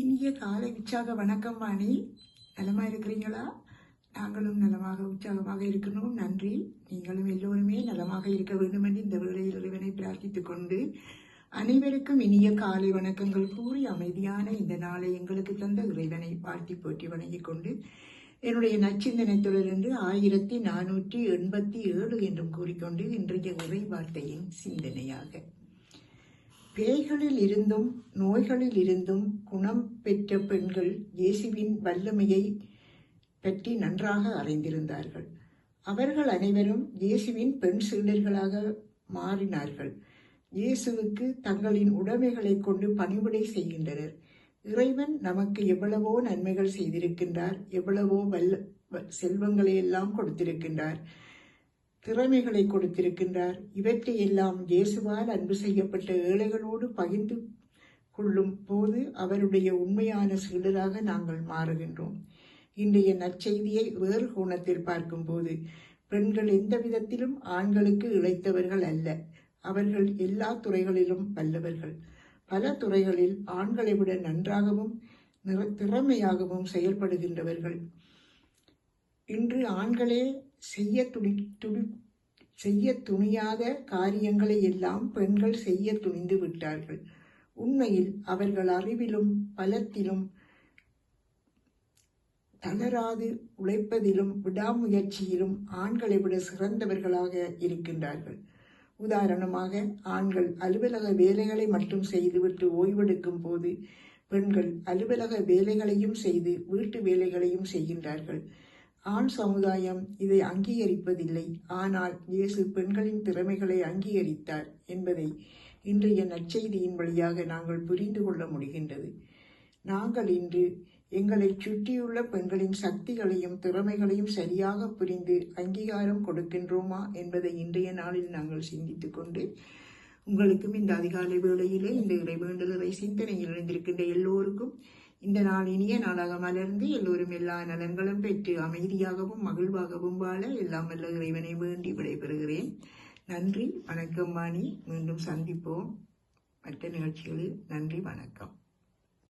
இனிய காலை உற்சாக வணக்கம் வாணி நலமா இருக்கிறீங்களா? நாங்களும் நலமாக உற்சாகமாக இருக்கணும். நன்றி. நீங்களும் எல்லோருமே நலமாக இருக்க வேண்டும் என்று இந்த வேளையில் இறைவனை பிரார்த்தித்துக் கொண்டு அனைவருக்கும் இனிய காலை வணக்கங்கள் கூறி அமைதியான இந்த நாளை எங்களுக்கு தந்த இறைவனை வாழ்த்தி போற்றி வணங்கிக் கொண்டு என்னுடைய நச்சிந்தனை தொடர்ந்து ஆயிரத்தி நானூற்றி எண்பத்தி ஏழு என்றும் கூறிக்கொண்டு இன்றைய உரை வார்த்தையின் சிந்தனையாக பேய்களில் இருந்தும் நோய்களில் இருந்தும் குணம் பெற்ற பெண்கள் இயேசுவின் வல்லமையை பற்றி நன்றாக அறிந்திருந்தார்கள். அவர்கள் அனைவரும் இயேசுவின் பெண் சீடர்களாக மாறினார்கள். இயேசுவுக்கு தங்களின் உடைமைகளை கொண்டு பணிவிடை செய்கின்றனர். இறைவன் நமக்கு எவ்வளவோ நன்மைகள் செய்திருக்கின்றார் எவ்வளவோ வல்ல வ- செல்வங்களை எல்லாம் கொடுத்திருக்கின்றார். திறமைகளை கொடுத்திருக்கின்றார். இவற்றையெல்லாம் இயேசுவால் அன்பு செய்யப்பட்ட ஏழைகளோடு பகிர்ந்து கொள்ளும் போது அவருடைய உண்மையான சீடராக நாங்கள் மாறுகின்றோம். இன்றைய நற்செய்தியை வேறு கோணத்தில் பார்க்கும்போது பெண்கள் எந்த விதத்திலும் ஆண்களுக்கு இழைத்தவர்கள் அல்ல. அவர்கள் எல்லா துறைகளிலும் வல்லவர்கள். பல துறைகளில் ஆண்களை விட நன்றாகவும் நிற- திறமையாகவும் செயல்படுகின்றவர்கள். இன்று ஆண்களே செய்ய துணி துணி செய்ய துணியாத காரியங்களை எல்லாம் பெண்கள் செய்ய துணிந்து விட்டார்கள். உண்மையில் அவர்கள் அறிவிலும் பலத்திலும் தளராது உழைப்பதிலும் விடாமுயற்சியிலும் ஆண்களை விட சிறந்தவர்களாக இருக்கின்றார்கள். உதாரணமாக ஆண்கள் அலுவலக வேலைகளை மட்டும் செய்துவிட்டு ஓய்வெடுக்கும் போது பெண்கள் அலுவலக வேலைகளையும் செய்து வீட்டு வேலைகளையும் செய்கின்றார்கள். ஆண் சமுதாயம் இதை அங்கீகரிப்பதில்லை. ஆனால் இயேசு பெண்களின் திறமைகளை அங்கீகரித்தார் என்பதை இன்றைய நற்செய்தியின் வழியாக நாங்கள் புரிந்து கொள்ள முடிகின்றது. நாங்கள் இன்று எங்களை சுற்றியுள்ள பெண்களின் சக்திகளையும் திறமைகளையும் சரியாக புரிந்து அங்கீகாரம் கொடுக்கின்றோமா என்பதை இன்றைய நாளில் நாங்கள் சிந்தித்துக் கொண்டு உங்களுக்கும் இந்த அதிகாலை வேளையிலே இந்த இறைவேண்டலை சிந்தனையில் இணைந்திருக்கின்ற எல்லோருக்கும் இந்த நாள் இனிய நாளாக மலர்ந்து எல்லோரும் எல்லா நலன்களும் பெற்று அமைதியாகவும் மகிழ்வாகவும் வாழ எல்லாம் வல்ல இறைவனை வேண்டி விடைபெறுகிறேன். நன்றி வணக்கம் வாணி மீண்டும் சந்திப்போம். மற்ற நிகழ்ச்சிகளில் நன்றி வணக்கம்.